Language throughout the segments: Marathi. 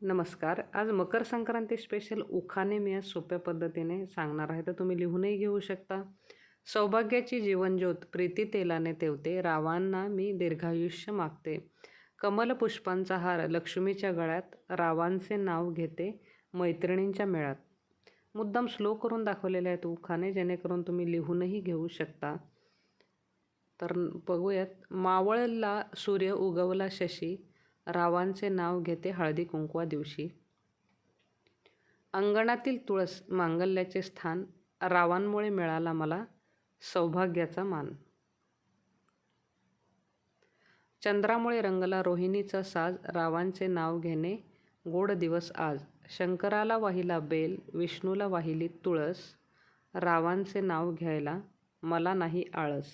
नमस्कार. आज मकर संक्रांती स्पेशल उखाने मी आज सोप्या पद्धतीने सांगणार आहे. तर तुम्ही लिहूनही घेऊ शकता. सौभाग्याची जीवनज्योत प्रीती तेलाने तेवते रावांना मी दीर्घायुष्य मागते. कमल पुष्पांचा हार लक्ष्मीच्या गळ्यात रावांचे नाव घेते मैत्रिणींच्या मेळात. मुद्दाम स्लो करून दाखवलेले आहेत उखाने जेणेकरून तुम्ही लिहूनही घेऊ शकता. तर बघूयात. मावळला सूर्य उगवला शशी रावांचे नाव घेते हळदी कुंकवा दिवशी. अंगणातील तुळस मांगल्याचे स्थान रावांमुळे मिळाला मला सौभाग्याचा मान. चंद्रामुळे रंगला रोहिणीचा साज रावांचे नाव घेणे गोड दिवस आज. शंकराला वाहिला बेल विष्णूला वाहिली तुळस रावांचे नाव घ्यायला मला नाही आळस.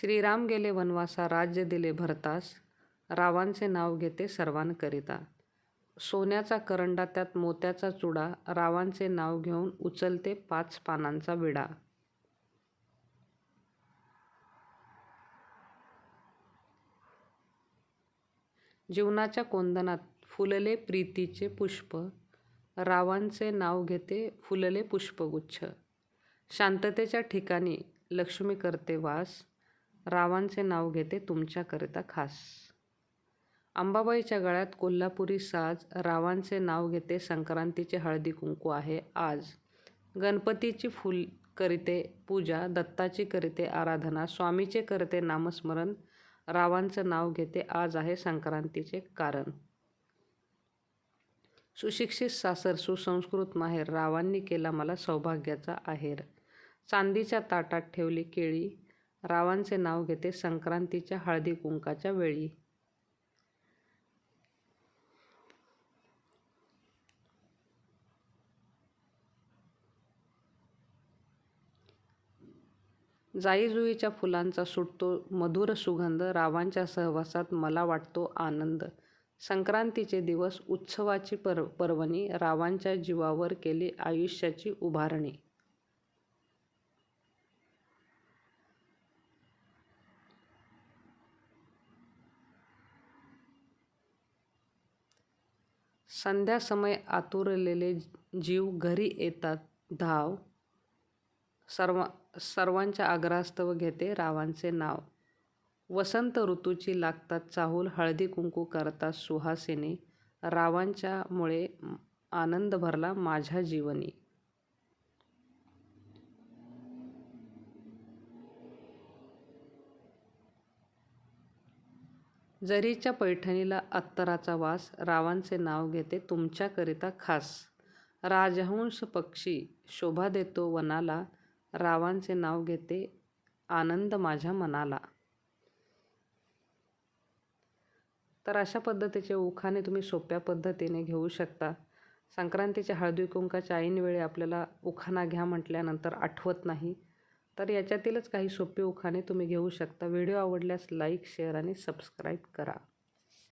श्रीराम गेले वनवासा राज्य दिले भरतास. रावांचे नाव घेते सर्वांकरिता. सोन्याचा करंडा त्यात मोत्याचा चुडा रावांचे नाव घेऊन उचलते पाच पानांचा विडा. जीवनाच्या कोंदनात फुलले प्रीतीचे पुष्प रावांचे नाव घेते फुलले पुष्पगुच्छ. शांततेच्या ठिकाणी लक्ष्मी करते वास रावांचे नाव घेते तुमच्याकरिता खास. अंबाबाईच्या गळ्यात कोल्हापुरी साज रावांचे नाव घेते संक्रांतीचे हळदी कुंकू आहे आज. गणपतीची फुल करीते पूजा दत्ताची करीते आराधना स्वामीचे करते नामस्मरण रावांचं नाव घेते आज आहे संक्रांतीचे कारण. सुशिक्षित सासर सुसंस्कृत माहेर रावांनी केला मला सौभाग्याचा आहेर. चांदीच्या ताटात ठेवली केळी रावांचे नाव घेते संक्रांतीच्या हळदी कुंकाच्या वेळी. जाईजुईच्या फुलांचा सुटतो मधुर सुगंध रावांच्या सहवासात मला वाटतो आनंद. संक्रांतीचे दिवस उत्सवाची पर पर्वणी रावांच्या जीवावर केली आयुष्याची उभारणी. संध्यासमय आतुरलेले जीव घरी येतात. धाव सर्व सर्वांच्या आग्रहास्तव घेते रावांचे नाव. वसंत ऋतूची लागतात चाहूल हळदी कुंकू करतात सुहासिनी. रावांच्यामुळे आनंद भरला माझ्या जीवनी. जरीच्या पैठणीला अत्तराचा वास रावांचे नाव घेते तुमच्याकरिता खास. राजहंश पक्षी शोभा देतो वनाला रावांचे नाव घेते आनंद माझ्या मनाला. तर अशा पद्धतीचे उखाणे तुम्ही सोप्या पद्धतीने घेऊ शकता. संक्रांतीच्या हळदी कुंकाच्या ऐनवेळी आपल्याला उखाणा घ्या म्हटल्यानंतर आठवत नाही. तर याच्यातीलच काही सोपे उखाणे तुम्ही घेऊ शकता. व्हिडिओ आवडल्यास लाईक शेअर आणि सबस्क्राईब करा.